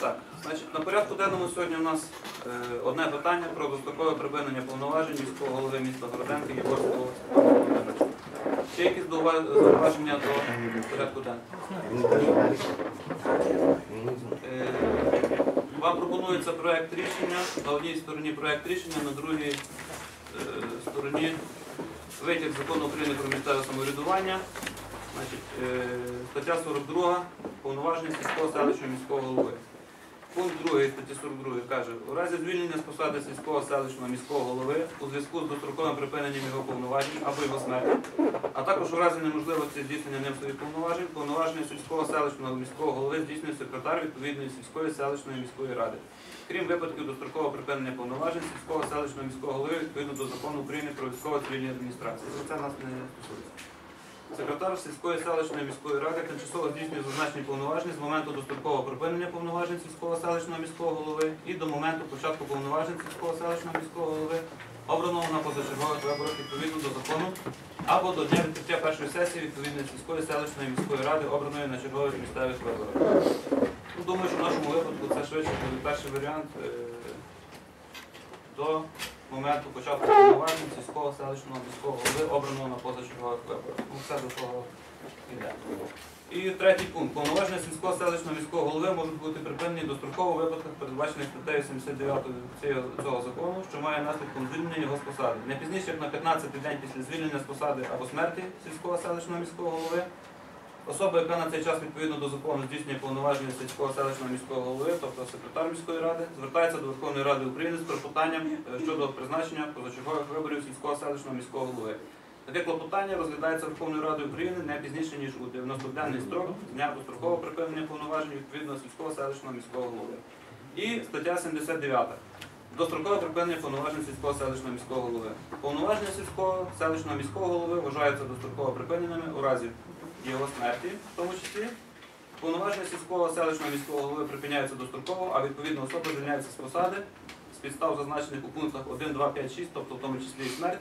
Так, значить, на порядку денному сьогодні у нас е, одне питання про дострокове припинення повноважень міського голови міста Городенка Єгорського. Ще якісь зауваження до порядку денного? Е, Вам пропонується проект рішення. На одній стороні проект рішення, на другій е, стороні витяг закону України про місцеве самоврядування. Значить, е, стаття 42 повноваження сільського селищного міського голови. Пункт 2 статті 42 каже, у разі звільнення з посади сільського селищного міського голови у зв'язку з достроковим припиненням його повноважень або його смерті, а також у разі неможливості здійснення ним своїх повноважень, повноваження сільського селищного міського голови здійснює секретар відповідної сільської селищної міської ради. Крім випадків дострокового припинення повноважень сільського селищного міського голови відповідно до закону України про військово-цивільні адміністрації. Це нас не стосується. Секретар сільської селищної міської ради тимчасово здійснює зазначені повноваження з моменту дострокового припинення повноважень сільського селищного міського голови і до моменту початку повноважень сільського селищного міського голови, обраного на позачергових виборах відповідно до закону, або до дня відкриття першої сесії відповідної сільської селищної міської ради, обраної на чергових місцевих виборах. Ну, думаю, що в нашому випадку це швидше буде перший варіант е, до моменту початку повноважень сільського селищного міського голови, обраного на позачергових виборах. Ну, все до того йде. І третій пункт. Повноваження сільського селищного міського голови можуть бути припинені достроково у випадках, передбачених статтею 79 цього, закону, що має наслідком звільнення його з посади. Не пізніше, як на 15-й день після звільнення з посади або смерті сільського селищного міського голови, Особа, яка на цей час відповідно до закону здійснює повноваження сільського селищного міського голови, тобто секретар міської ради, звертається до Верховної Ради України з клопотанням е, щодо призначення позачергових виборів сільського селищного міського голови. Таке клопотання розглядається Верховною Радою України не пізніше, ніж у 90-денний строк з дня дострокового припинення повноважень відповідно сільського селищного міського голови. І стаття 79. Дострокове припинення повноважень сільського селищного міського голови. Повноваження сільського селищного міського голови вважаються достроково припиненими у разі його смерті, в тому числі. Повноваження сільського селищного міського голови припиняються достроково, а відповідно особа звільняється з посади з підстав, зазначених у пунктах 1, 2, 5, 6, тобто в тому числі і смерть,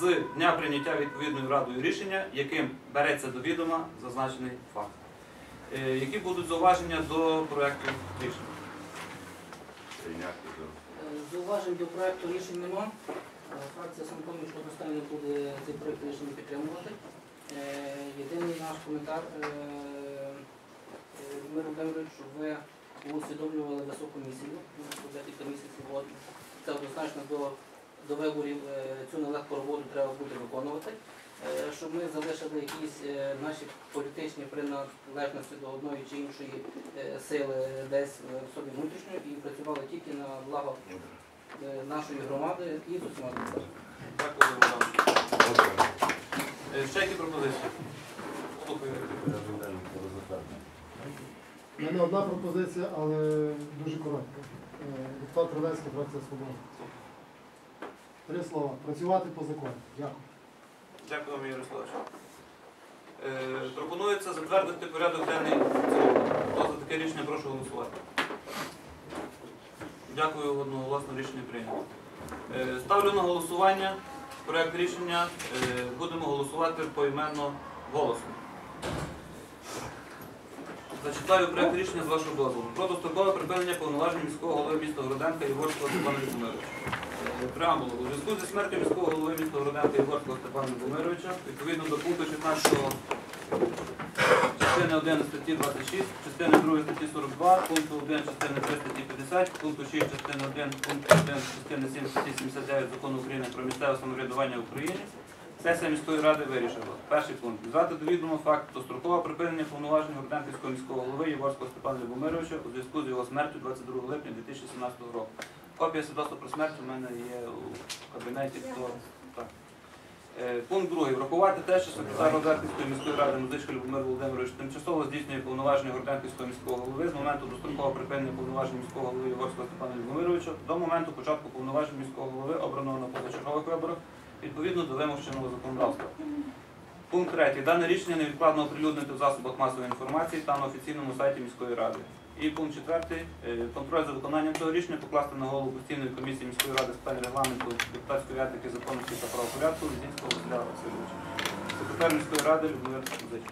з дня прийняття відповідною радою рішення, яким береться до відома зазначений факт. Е, Які будуть зауваження до проекту рішення? Зауважень до проекту рішень нема. Е, Фракція самопоміч одностайно буде цей проект рішення підтримувати. Е, Єдиний наш коментар, е, е, Мир Володимирович, щоб ви усвідомлювали високу місію ну, кілька місяців. От. Це однозначно до, до виборів цю нелегку роботу треба буде виконувати. Щоб ми залишили якісь наші політичні приналежності до одної чи іншої сили десь в собі внутрішньо і працювали тільки на благо нашої громади і депутатами. Дякую, Богдан. Е, Ще які пропозиції? У мене одна пропозиція, але дуже коротка. Е, Депутат Кравецький, фракція Свобода. Три слова. Працювати по закону. Дякую. Дякую, Ігор Ярославович. Е, Пропонується затвердити порядок денний в цілому. Хто за таке рішення, прошу голосувати. Дякую, одноголосно рішення прийнято. Е, Ставлю на голосування проект рішення. Е, Будемо голосувати поіменно голосом. Зачитаю проект рішення з вашого дозволу. Про дострокове припинення повноважень міського голови міста Городенка Єгорського Степана Любомировича. Преамбула. У зв'язку зі смертю міського голови міста Городенка Єгорського Степана Любомировича, відповідно до пункту 16 частини 1 статті 26, частини 2 статті 42, пункту 1 частини 3 статті 50, пункту 6 частини 1, пункту 1 частини 7 статті 79 Закону України про місцеве самоврядування в Україні, сесія міської ради вирішила. Перший пункт. Взяти до відома факт дострокового припинення повноважень Городенківського міського голови Єгорського Степана Любомировича у зв'язку з його смертю 22 липня 2017 року. Копія свідоцтва про смерть у мене є у кабінеті. Хто... Так. Е, Пункт другий. Врахувати те, що секретар Городенківської міської ради Музичка Любомир Володимирович тимчасово здійснює повноваження Городенківського міського голови з моменту дострокового припинення повноважень міського голови Єгорського Степана Любомировича до моменту початку повноважень міського голови, обраного на позачергових виборах, відповідно до вимог чинного законодавства. Пункт третій. Дане рішення невідкладно оприлюднити в засобах масової інформації та на офіційному сайті міської ради. І пункт четвертий. Е, Контроль за виконанням цього рішення покласти на голову постійної комісії міської ради з питань регламенту, депутатської етики, законності та правопорядку Лізінського Василя Васильовича. Секретар міської ради Любомир Кузич.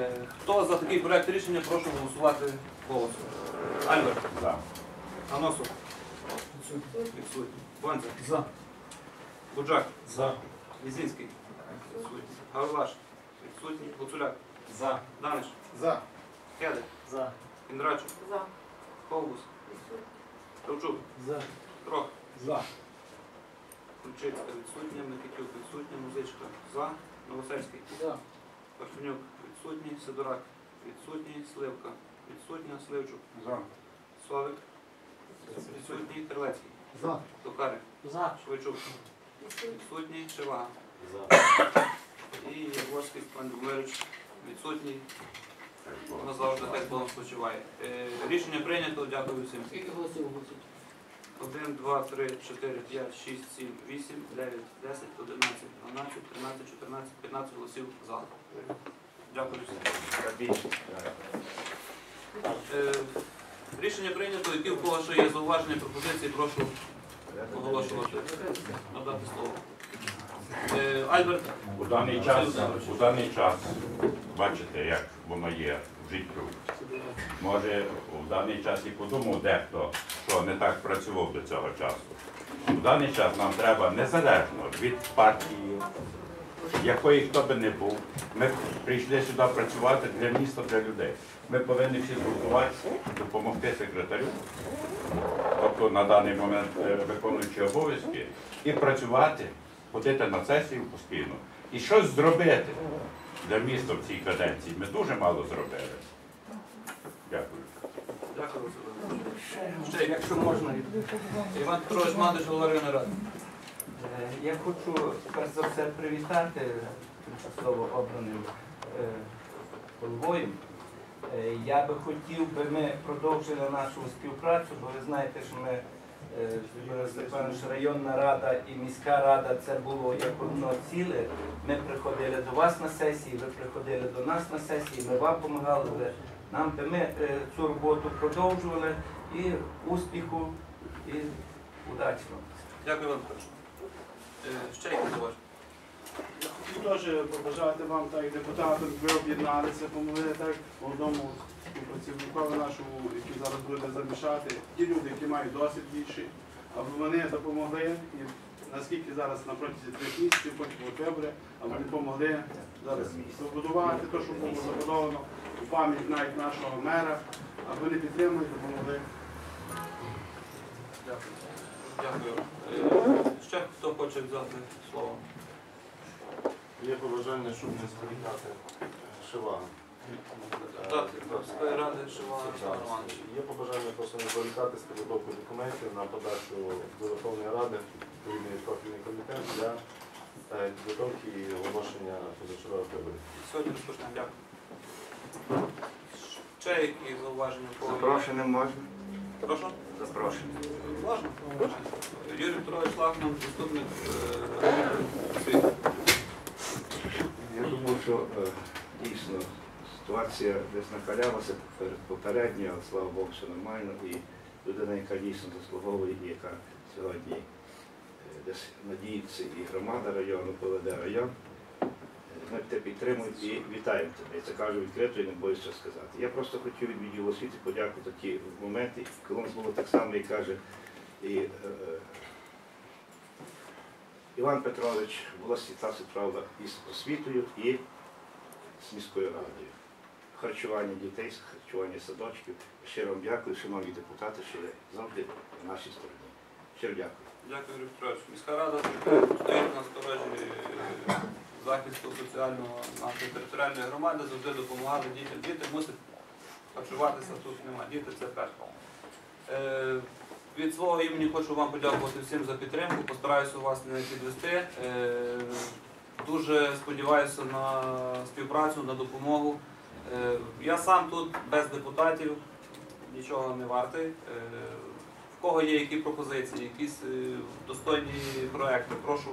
Е, Хто за такий проект рішення, прошу голосувати голосом. Альберт. За. Аносов. Відсутній. Бонза. За. Буджак. За. Візинський. Відсутній. Гаврилаш. Відсутній. Гуцуляк. За. Даниш. За. Кедик. За. Індрачук. За. Ковбус. Кравчук. За. Крох. За. Ключицька відсутня. Микитюк відсутня. Музичка. За. Новосельський. За. Парфенюк відсутній. Сидорак відсутній. Сливка відсутня. Сливчук. За. Совик відсутній. Крилецький. За. Токарик. За. Швайчук відсутній. Шивага. За. І Яворський Степан Любомирович відсутній. Назавжди хай Богом спочиває. Е, Рішення прийнято. Дякую всім. Скільки голосів оголосить? 1, 2, 3, 4, 5, 6, 7, 8, 9, 10, 11, 12, 13, 14, 15 голосів за. Дякую всім. Е, Рішення прийнято. Які в кого ще є зауваження, пропозиції, прошу оголошувати. Надати слово. Е, Альберт. У даний час, бачите, як воно є в життю. Може, у даний час і подумав дехто, що не так працював до цього часу. У даний час нам треба незалежно від партії, якої хто би не був. Ми прийшли сюди працювати для міста, для людей. Ми повинні всі згуртуватися, допомогти секретарю, тобто на даний момент е, виконуючи обов'язки, і працювати, ходити на сесію постійно і щось зробити для міста в цій каденції. Ми дуже мало зробили. Дякую. Дякую, Ще Якщо можна, Іван Петрович Мандиш, голова ради. Е, я хочу перш за все привітати тимчасово обраним е, головою. Е, Я би хотів би ми продовжили нашу співпрацю, бо ви знаєте, що ми е, Степанович, районна рада і міська рада це було як одно ціле. Ми приходили до вас на сесії, ви приходили до нас на сесії, ми вам допомагали. ви Нам би ми е, цю роботу продовжували і успіху, і удачно. Дякую, Іван Петрович. Е, Ще які зауваження? Я хотів теж побажати вам, так як депутатам, ви об'єдналися, помогли так одному працівникові нашому, який зараз буде замішати. Ті люди, які мають досвід більший, аби вони допомогли і наскільки зараз на протязі трьох місяців, потім от вибори, аби вони допомогли зараз побудувати те, що було забудовано у пам'ять навіть нашого мера, аби вони підтримали, допомогли. Дякую. Дякую. Е, Ще хто хоче взяти слово? Є побажання, щоб не зберігати шива. Депутат Верховської ради Шивана Романович. Є побажання просто не зволікати з підготовкою документів на подачу до Верховної Ради відповідний профільний комітет для е, підготовки і оголошення позачергових виборів. Сьогодні розпочнемо. Дякую. Ще які зауваження? Запрошення можна? Прошу? Запрошення. Можна? Юрій Петрович Лахман, заступник е, освіти. Я думаю, що е, дійсно ситуація десь накалялася перед попередньо, але слава Богу, все нормально. І людина, яка дійсно заслуговує, і яка сьогодні е, десь надіється, і громада району, поведе район. Ми тебе підтримуємо і вітаємо тебе. Я це кажу відкрито і не боюся сказати. Я просто хотів від відділу освіти подякувати ті моменти, коли нас було так само, як каже і е, е, Іван Петрович була ситуація правда із освітою і з міською радою. Харчування дітей, харчування садочків. Щиро вам дякую, шановні депутати, що ви завжди на нашій стороні. Щиро дякую. Дякую, Юрій Петрович. Міська рада стоїть на сторожі захисту соціального нашої територіальної громади, завжди допомагали дітям. Діти мусять харчуватися тут нема. Діти це перше. Е, Від свого імені хочу вам подякувати всім за підтримку. Постараюся вас не підвести. Е, Дуже сподіваюся на співпрацю, на допомогу. Е, Я сам тут без депутатів нічого не вартий. Е, В кого є які пропозиції, якісь е, достойні проекти, прошу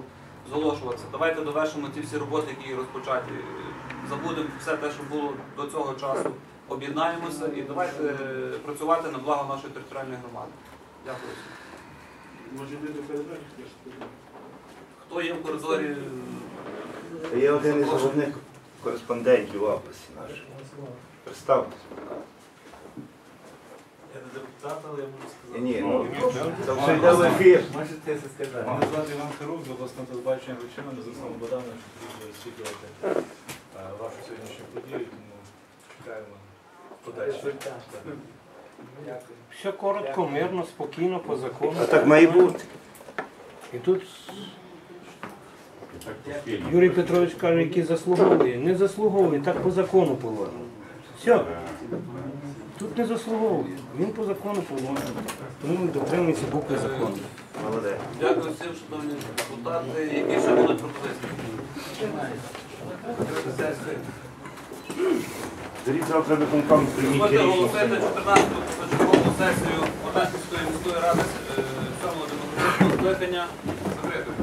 зголошуватися. Давайте довершимо ці всі роботи, які розпочаті. Забудемо все те, що було до цього часу. Об'єднаємося і давайте е, працювати на благо нашої територіальної громади. Дякую. Може, люди передати? Хто є в коридорі? Є один із головних кореспондентів в області нашої. Представтесь. Але я можу сказати. Ні, ну, це вже йде в ефір. Можете це сказати. Мене звати Іван Хирук, з обласного телебачення Гречина, з Русланом Богдановичем, дуже освітлювати е, вашу сьогоднішню подію, тому чекаємо подальше. Все коротко, мирно, спокійно, по закону. А так має бути. І тут Юрій Петрович каже, який заслуговує. Не заслуговує, так по закону положено. Все, тут не заслуговує. Він по закону положено. Тому він дотримується букви закону. Молодець. Дякую всім, шановні депутати. Які ще будуть пропозиції? Беріть завтра виконком прийміть Дозвольте рішення. оголосити 14-ту позачергову сесію Одеської міської ради е, 7-го демократичного скликання закритою.